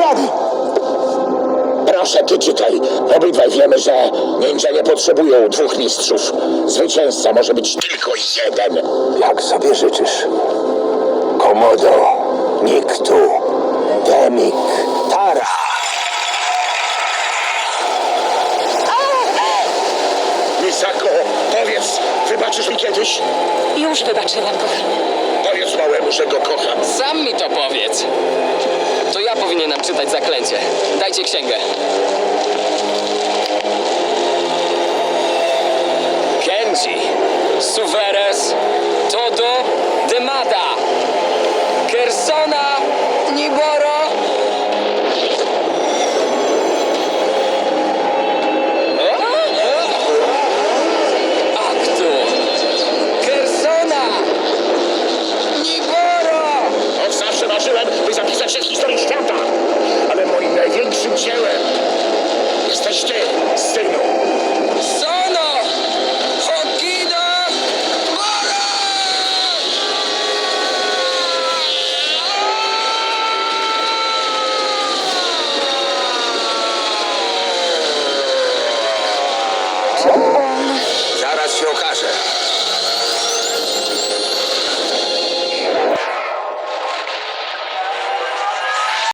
rady. Proszę, ty czytaj. Obydwaj wiemy, że ninja nie potrzebują dwóch mistrzów. Zwycięzca może być tylko jeden. Jak sobie życzysz. Komodo, Niktu, Demik, Tara. Misako, powiedz, wybaczysz mi kiedyś? Już wybaczyłam, kochanie. Powiedz małemu, że go kocham. Sam mi to powiedz. Ja powinienem czytać zaklęcie. Dajcie księgę.